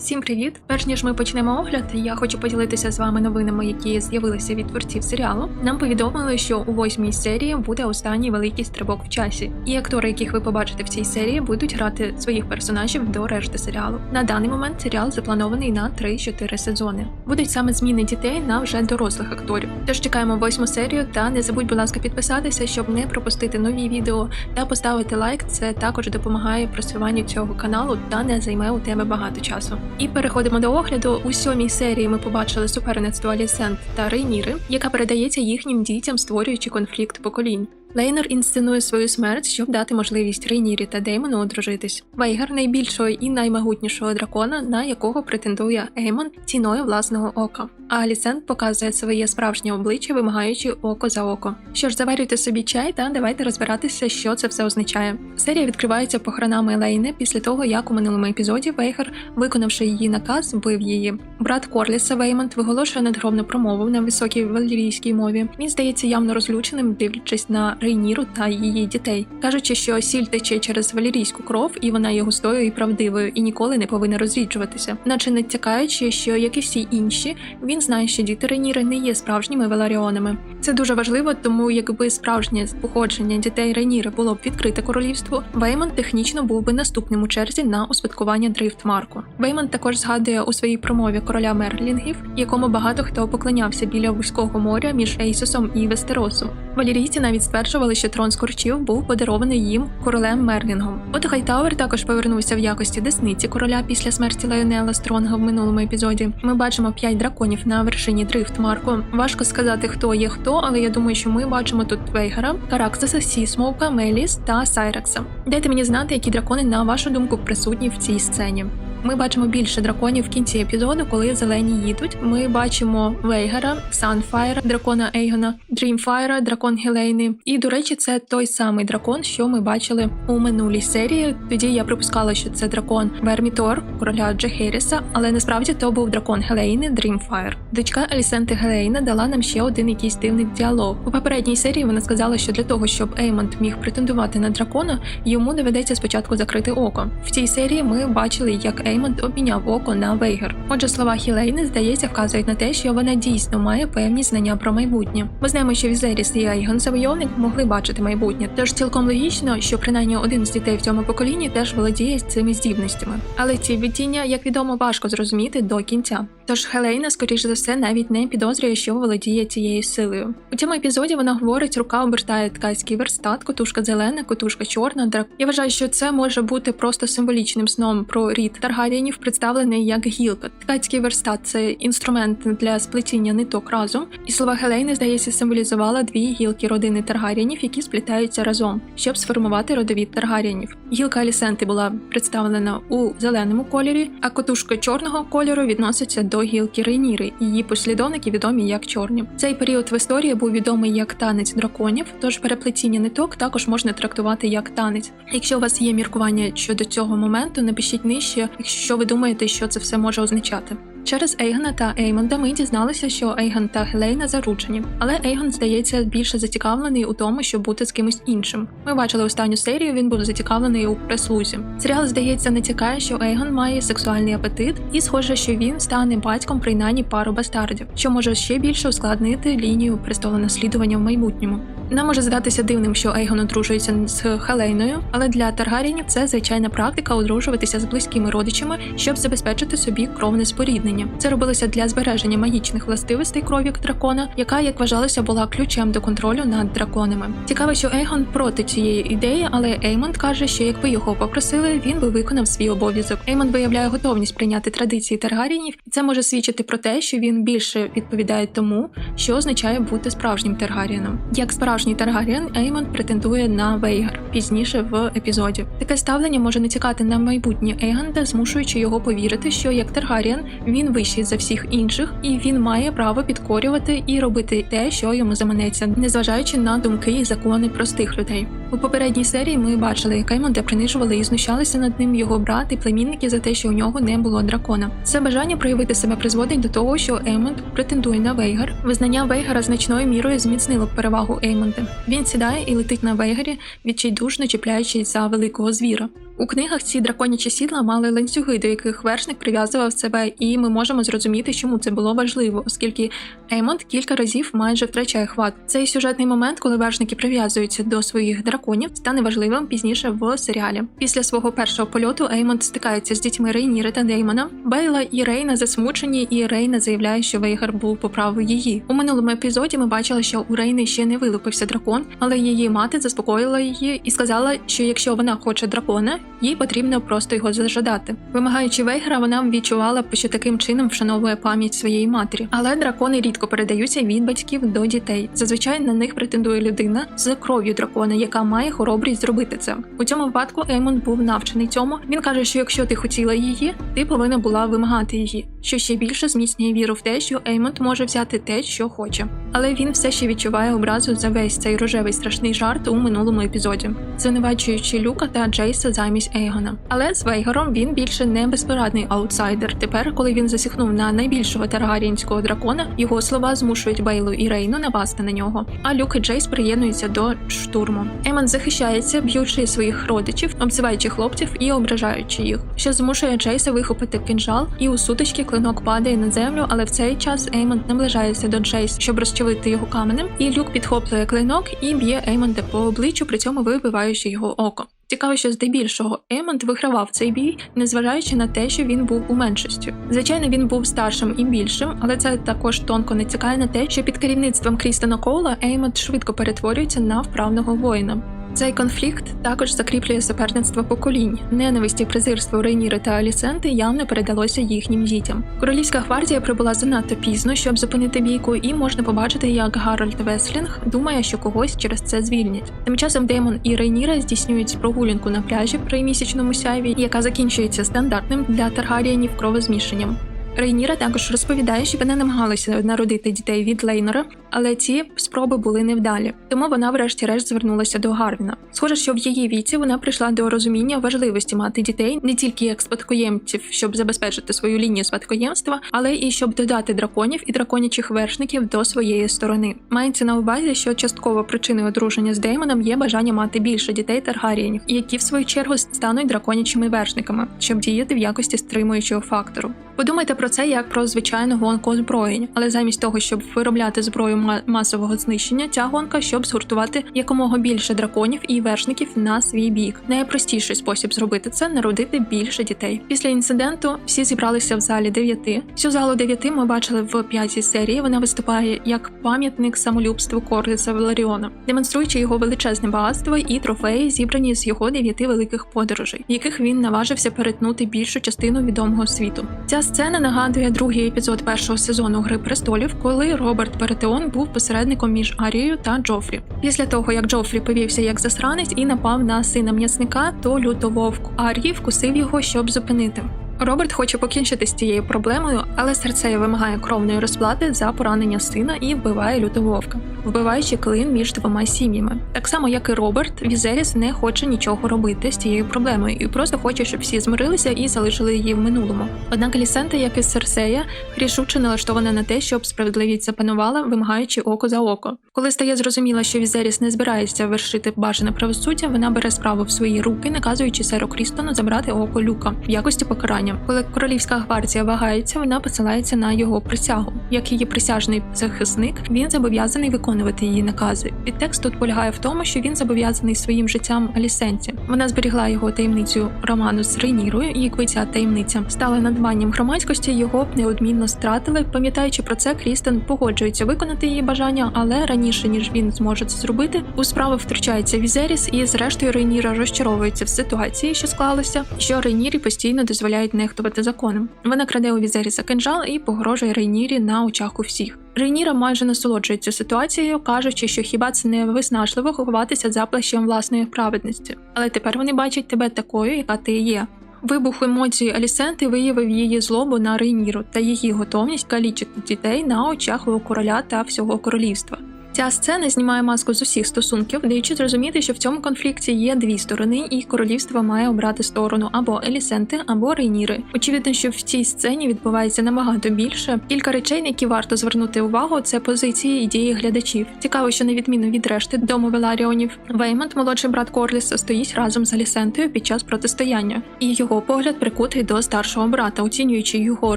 Всім привіт! Перш ніж ми почнемо огляд, я хочу поділитися з вами новинами, які з'явилися від творців серіалу. Нам повідомили, що у восьмій серії буде останній великий стрибок в часі, і актори, яких ви побачите в цій серії, будуть грати своїх персонажів до решти серіалу. На даний момент серіал запланований на 3-4 сезони. Будуть саме зміни дітей на вже дорослих акторів. Тож чекаємо восьму серію та не забудь, будь ласка, підписатися, щоб не пропустити нові відео та поставити лайк. Це також допомагає просуванню цього каналу та не займе у тебе багато часу. І переходимо до огляду. У сьомій серії ми побачили суперництво Алісент та Рейніри, яка передається їхнім дітям, створюючи конфлікт поколінь. Лейнер інсценує свою смерть, щоб дати можливість Рейнірі та Деймону одружитись. Вейгар найбільшого і наймагутнішого дракона, на якого претендує Еймон ціною власного ока. А Алісент показує своє справжнє обличчя, вимагаючи око за око. Що ж, заварюйте собі чай та давайте розбиратися, що це все означає. Серія відкривається похоронами Елейни після того, як у минулому епізоді Вейгар, виконавши її наказ, вбив її. Брат Корліса Веймонт виголошує надгробну промову на високій валерійській мові. Він здається явно розлюченим, дивлячись на Рейніру та її дітей, кажучи, що сіль тече через валерійську кров, і вона є густою і правдивою, і ніколи не повинна розріджуватися, наче натякаючи, що як і всі інші, він знає, що діти Рейніри не є справжніми веларіонами. Це дуже важливо, тому якби справжнє походження дітей Рейніри було б відкрите королівство, Веймон технічно був би наступним у черзі на успадкування Дрифтмарку. Веймон також згадує у своїй промові короля Мерлінгів, якому багато хто поклонявся біля вузького моря між Ейсосом і Вестеросом. Валірійці навіть стверджували, що трон скорчів був подарований їм королем Мерлінгом. От Хайтауер також повернувся в якості десниці короля після смерті Лайонела Стронга в минулому епізоді. Ми бачимо п'ять драконів на вершині дрифт Марку. Важко сказати, хто є хто, але я думаю, що ми бачимо тут Вейгера, Караксаса, Сісмовка, Меліс та Сайрекса. Дайте мені знати, які дракони, на вашу думку, присутні в цій сцені. Ми бачимо більше драконів в кінці епізоду, коли зелені їдуть. Ми бачимо Вейгера, Санфайра, дракона Ейгона, Дрімфайра, дракон Гелейни. І до речі, це той самий дракон, що ми бачили у минулій серії. Тоді я припускала, що це дракон Вермітор, короля Джехеріса, але насправді то був дракон Гелейни Дрімфайр. Дочка Алісенти Гелейна дала нам ще один якийсь дивний діалог. У попередній серії вона сказала, що для того, щоб Еймонд міг претендувати на дракона, йому доведеться спочатку закрити око. В цій серії ми бачили, як Еймонд обміняв око на Вейгер. Отже, слова Хілейни, здається, вказують на те, що вона дійсно має певні знання про майбутнє. Ми знаємо, що Візеріс і Айгон Завойовник могли бачити майбутнє, тож цілком логічно, що принаймні один з дітей в цьому поколінні теж володіє цими здібностями. Але ці відтіння, як відомо, важко зрозуміти до кінця. Тож Хелейна, скоріш за все, навіть не підозрює, що володіє цією силою. У цьому епізоді вона говорить, рука обертає ткацький верстат, котушка зелена, котушка чорна. Драк. Я вважаю, що це може бути просто символічним сном про рід Таргарієнів, представлений як гілка. Ткацький верстат це інструмент для сплетіння ниток разом, і слова Гелейни, здається, символізувала дві гілки родини Таргарієнів, які сплітаються разом, щоб сформувати родовід Таргарієнів. Гілка Алісенти була представлена у зеленому кольорі, а котушка чорного кольору відноситься до гілки Рейніри. Її послідовники відомі як чорні. Цей період в історії був відомий як танець драконів, тож переплетіння ниток також можна трактувати як танець. Якщо у вас є міркування щодо цього моменту, напишіть нижче, ви думаєте, що це все може означати. Через Ейгона та Еймонда ми дізналися, що Ейгон та Гелейна заручені, але Ейгон здається більше зацікавлений у тому, щоб бути з кимось іншим. Ми бачили останню серію. Він був зацікавлений у прислузі. Серіал здається натякає, що Ейгон має сексуальний апетит, і схоже, що він стане батьком принаймні пару бастардів, що може ще більше ускладнити лінію престолонаслідування в майбутньому. Нам може здатися дивним, що Ейгон одружується з Хелейною, але для Таргарінів це звичайна практика одружуватися з близькими родичами, щоб забезпечити собі кровне споріднення. Це робилося для збереження магічних властивостей крові дракона, яка, як вважалося, була ключем до контролю над драконами. Цікаво, що Ейгон проти цієї ідеї, але Еймонд каже, що якби його попросили, він би виконав свій обов'язок. Еймонд виявляє готовність прийняти традиції Таргарінів, і це може свідчити про те, що він більше відповідає тому, що означає бути справжнім Таргарієном. Як справжній Таргарієн, Еймонд претендує на Вейгар пізніше в епізоді. Таке ставлення може натякати на майбутнє Ейгонда, змушуючи його повірити, що як Таргарієн він вищий за всіх інших, і він має право підкорювати і робити те, що йому заманеться, незважаючи на думки і закони простих людей. У попередній серії ми бачили, як Еймонда принижували і знущалися над ним його брат і племінники за те, що у нього не було дракона. Це бажання проявити себе призводить до того, що Еймонд претендує на Вейгар. Визнання Вейгара значною мірою зміцнило перевагу Еймонда. Він сідає і летить на Вейгарі, відчайдушно чіпляючись за великого звіра. У книгах ці драконячі сідла мали ланцюги, до яких вершник прив'язував себе, і ми можемо зрозуміти, чому це було важливо, оскільки Еймонд кілька разів майже втрачає хват. Цей сюжетний момент, коли вершники прив'язуються до своїх драконів, стане важливим пізніше в серіалі. Після свого першого польоту Еймонд стикається з дітьми Рейніри та Деймона. Бейла і Рейна засмучені, і Рейна заявляє, що Вейгар був по її. У минулому епізоді ми бачили, що у Рейни ще не вилупився дракон, але її мати заспокоїла її і сказала, що якщо вона хоче дракона, їй потрібно просто його зажадати. Вимагаючи Вейгара, вона відчувала, що таким чином вшановує пам'ять своєї матері. Але дракони рідко передаються від батьків до дітей. Зазвичай на них претендує людина з кров'ю дракона, яка має хоробрість зробити це. У цьому випадку Еймон був навчений цьому. Він каже, що якщо ти хотіла її, ти повинна була вимагати її, що ще більше зміцнює віру в те, що Еймонд може взяти те, що хоче. Але він все ще відчуває образу за весь цей рожевий страшний жарт у минулому епізоді, звинувачуючи Люка та Джейса замість Ейгона. Але з Вейгором він більше не безпорадний аутсайдер. Тепер, коли він засіхнув на найбільшого таргаріїнського дракона, його слова змушують Бейлу і Рейну напасти на нього. А Люк і Джейс приєднуються до штурму. Еймон захищається, б'ючи своїх родичів, обзиваючи хлопців і ображаючи їх, що змушує Джейса вихопити кинжал, і у сутички клинок падає на землю, але в цей час Еймонд наближається до Джейс, щоб розчавити його каменем, і Люк підхоплює клинок і б'є Еймонда по обличчю, при цьому вибиваючи його око. Цікаво, що здебільшого Еймонд вигравав цей бій, незважаючи на те, що він був у меншості. Звичайно, він був старшим і більшим, але це також тонко не цікає на те, що під керівництвом Крістена Коула Еймонд швидко перетворюється на вправного воїна. Цей конфлікт також закріплює суперництво поколінь. Ненависть і презирство Рейніри та Алісенти явно передалося їхнім дітям. Королівська гвардія прибула занадто пізно, щоб зупинити бійку, і можна побачити, як Гарольд Веслінг думає, що когось через це звільнять. Тим часом Деймон і Рейніра здійснюють прогулянку на пляжі при місячному сяйві, яка закінчується стандартним для Таргарієнів кровозмішанням. Рейніра також розповідає, що вони намагалися народити дітей від Лейнора, але ці спроби були невдалі. Тому вона, врешті-решт, звернулася до Гарвіна. Схоже, що в її віці вона прийшла до розуміння важливості мати дітей не тільки як спадкоємців, щоб забезпечити свою лінію спадкоємства, але і щоб додати драконів і драконячих вершників до своєї сторони. Мається на увазі, що частково причиною одруження з Деймоном є бажання мати більше дітей Таргарієнів, які в свою чергу стануть драконячими вершниками, щоб діяти в якості стримуючого фактору. Подумайте про це як про звичайну гонку озброєнь, але замість того, щоб виробляти зброю масового знищення, ця гонка, щоб згуртувати якомога більше драконів і вершників на свій бік. Найпростіший спосіб зробити це народити більше дітей. Після інциденту всі зібралися в залі дев'яти. Цю залу дев'яти ми бачили в п'ятій серії. Вона виступає як пам'ятник самолюбству Кордиса Валеріона, демонструючи його величезне багатство і трофеї, зібрані з його дев'яти великих подорожей, в яких він наважився перетнути більшу частину відомого світу. Ця сцена нагадує другий епізод першого сезону Гри престолів, коли Роберт Перетеон був посередником між Арією та Джофрі. Після того, як Джофрі повівся як засранець і напав на сина м'ясника, то лютововк Арії вкусив його, щоб зупинити. Роберт хоче покінчити з цією проблемою, але Серцея вимагає кровної розплати за поранення сина і вбиває лютововка, вбиваючи клин між двома сім'ями. Так само, як і Роберт, Візеріс не хоче нічого робити з цією проблемою і просто хоче, щоб всі змирилися і залишили її в минулому. Однак Лісента, як і Серсея, рішуче налаштована на те, щоб справедливість запанувала, вимагаючи око за око. Коли стає зрозуміло, що Візеріс не збирається вершити бажане правосуддя, вона бере справу в свої руки, наказуючи Серу Крістону забрати око Люка в якості покарання. Коли королівська гвардія вагається, вона посилається на його присягу. Як її присяжний захисник, він зобов'язаний виконувати її накази. Підтекст тут полягає в тому, що він зобов'язаний своїм життям Алісенці. Вона зберігла його таємницю роману з Рейнірою, і якби ця таємниця стала надбанням громадськості, його б неодмінно стратили. Пам'ятаючи про це, Крістен погоджується виконати її бажання, але раніше ніж він зможе це зробити, у справу втручається Візеріс, і зрештою Рейніра розчаровується в ситуації, що склалося, що Рейнірі постійно дозволяють нехтувати законом. Вона краде у Візеріса кинжал і погрожує Рейнірі на очах у всіх. Рейніра майже насолоджується ситуацією, кажучи, що хіба це не виснажливо ховатися за плащем власної праведності. Але тепер вони бачать тебе такою, яка ти є. Вибух емоцій Алісенти виявив її злобу на Рейніру та її готовність калічити дітей на очах у короля та всього королівства. Ця сцена знімає маску з усіх стосунків, даючи зрозуміти, що в цьому конфлікті є дві сторони, і королівство має обрати сторону або Елісенти, або Рейніри. Очевидно, що в цій сцені відбувається набагато більше. Кілька речей, на які варто звернути увагу, це позиції і дії глядачів. Цікаво, що на відміну від решти дому Веларіонів, Веймонт, молодший брат Корліса, стоїть разом з Алісентою під час протистояння, і його погляд прикутий до старшого брата, оцінюючи його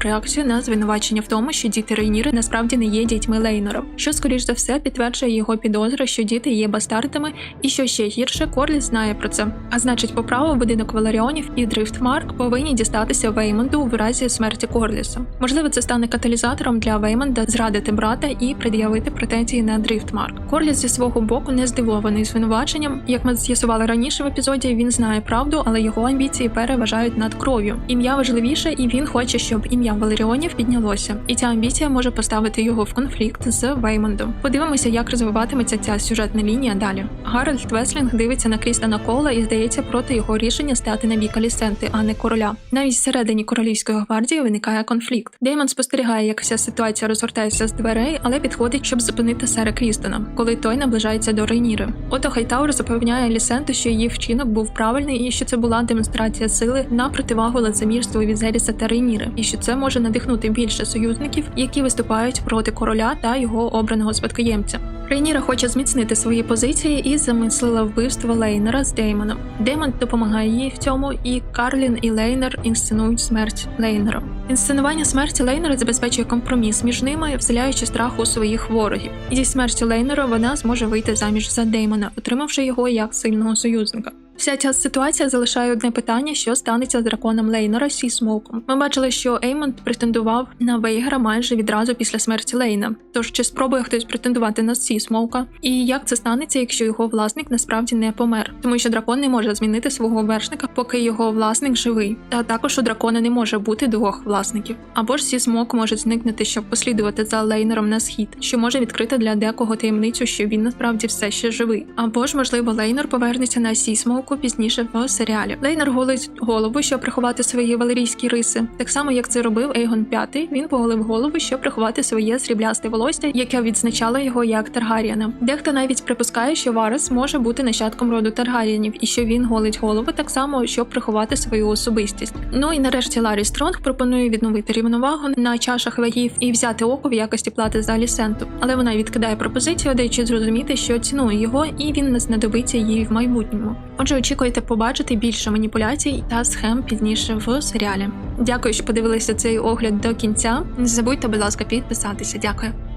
реакцію на звинувачення в тому, що діти Рейніри насправді не є дітьми Лейнора, що скоріш за все підтверджує його підозри, що діти є бастардами, і що ще гірше, Корліс знає про це. А значить, по праву будинок Веларіонів і Дрифтмарк повинні дістатися Веймонду в разі смерті Корліса. Можливо, це стане каталізатором для Веймонда зрадити брата і пред'явити претензії на Дрифтмарк. Корліс зі свого боку не здивований звинуваченням. Як ми з'ясували раніше в епізоді, він знає правду, але його амбіції переважають над кров'ю. Ім'я важливіше, і він хоче, щоб ім'я Валеріонів піднялося. І ця амбіція може поставити його в конфлікт з Веймондом. Подивимося, як розвиватиметься ця сюжетна лінія далі. Гарольд Веслінг дивиться на Крістана Кола і здається проти його рішення стати на бік Алісенти, а не короля. Навіть всередині королівської гвардії виникає конфлікт. Деймон спостерігає, як вся ситуація розгортається з дверей, але підходить, щоб зупинити сера Крістона, коли той наближається до Рейніри. Ото Хайтаур запевняє Алісенту, що її вчинок був правильний і що це була демонстрація сили на противагу лицемірству від Зеріса та Рейніри, і що це може надихнути більше союзників, які виступають проти короля та його обраного спадкоємця. Рейніра хоче зміцнити свої позиції і замислила вбивство Лейнера з Деймоном. Деймон допомагає їй в цьому, і Карлін і Лейнер інсценують смерть Лейнера. Інсценування смерті Лейнера забезпечує компроміс між ними, вселяючи страх у своїх ворогів. І зі смертю Лейнера вона зможе вийти заміж за Деймона, отримавши його як сильного союзника. Вся ця ситуація залишає одне питання, що станеться з драконом Лейнера Сі Смоуком. Ми бачили, що Еймонд претендував на Вейгера майже відразу після смерті Лейна. Тож чи спробує хтось претендувати на Сі Смоука? І як це станеться, якщо його власник насправді не помер? Тому що дракон не може змінити свого вершника, поки його власник живий. Та також у дракона не може бути двох власників. Або ж Сі Смоук може зникнути, щоб послідувати за Лейнером на схід, що може відкрити для декого таємницю, що він насправді все ще живий. Або ж можливо Лейнер повернеться на Сі Смоуку пізніше в серіалі. Лейнер голить голову, щоб приховати свої валерійські риси. Так само, як це робив Ейгон V, він поголив голову, щоб приховати своє сріблясте волосся, яке відзначало його як Таргаріана. Дехто навіть припускає, що Варес може бути нащадком роду Таргаріанів, і що він голить голову так само, щоб приховати свою особистість. Ну і нарешті Ларі Стронг пропонує відновити рівновагу на чашах вагів і взяти око в якості плати за Алісенту. Але вона відкидає пропозицію, даючи зрозуміти, що цінує його, і він не знадобиться їй в майбутньому. Отже, очікуйте побачити більше маніпуляцій та схем пізніше в серіалі. Дякую, що подивилися цей огляд до кінця. Не забудьте, будь ласка, підписатися. Дякую.